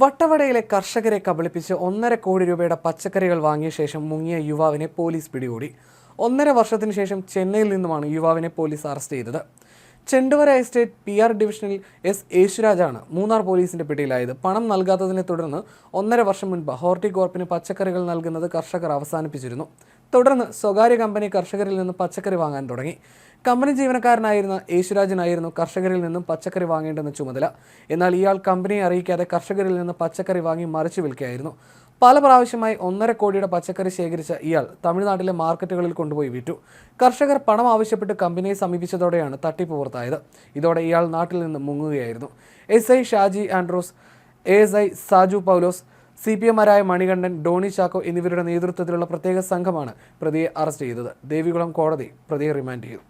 വട്ടവടയിലെ കർഷകരെ കബളിപ്പിച്ച് ഒന്നര കോടി രൂപയുടെ പച്ചക്കറികൾ വാങ്ങിയ ശേഷം മുങ്ങിയ യുവാവിനെ പോലീസ് പിടികൂടി. ഒന്നര വർഷത്തിന് ശേഷം ചെന്നൈയിൽ നിന്നുമാണ് യുവാവിനെ പോലീസ് അറസ്റ്റ് ചെയ്തത്. ചെണ്ടുവര എസ്റ്റേറ്റ് പി ആർ ഡിവിഷനിൽ എസ് യേശുരാജാണ് മൂന്നാർ പോലീസിന്റെ പിടിയിലായത്. പണം നൽകാത്തതിനെ തുടർന്ന് ഒന്നര വർഷം മുൻപ് ഹോർട്ടികോർപ്പിന് പച്ചക്കറികൾ നൽകുന്നത് കർഷകർ അവസാനിപ്പിച്ചിരുന്നു. തുടർന്ന് സ്വകാര്യ കമ്പനി കർഷകരിൽ നിന്ന് പച്ചക്കറി വാങ്ങാൻ തുടങ്ങി. കമ്പനി ജീവനക്കാരനായിരുന്ന യേശുരാജനായിരുന്നു കർഷകരിൽ നിന്നും പച്ചക്കറി വാങ്ങേണ്ടെന്ന ചുമതല. എന്നാൽ ഇയാൾ കമ്പനിയെ അറിയിക്കാതെ കർഷകരിൽ നിന്ന് പച്ചക്കറി വാങ്ങി മറിച്ചു വിൽക്കുകയായിരുന്നു. പല പ്രാവശ്യമായി ഒന്നര കോടിയുടെ പച്ചക്കറി ശേഖരിച്ച ഇയാൾ തമിഴ്നാട്ടിലെ മാർക്കറ്റുകളിൽ കൊണ്ടുപോയി വിറ്റു. കർഷകർ പണം ആവശ്യപ്പെട്ട് കമ്പനിയെ സമീപിച്ചതോടെയാണ് തട്ടിപ്പ് പുറത്തായത്. ഇതോടെ ഇയാൾ നാട്ടിൽ നിന്ന് മുങ്ങുകയായിരുന്നു. S I Shaji Andros S I Saju Paulose C P എമാരായ Manikandan Doni Chacko എന്നിവരുടെ നേതൃത്വത്തിലുള്ള പ്രത്യേക സംഘമാണ് പ്രതിയെ അറസ്റ്റ് ചെയ്തത്. ദേവികുളം കോടതി പ്രതിയെ റിമാൻഡ് ചെയ്തു.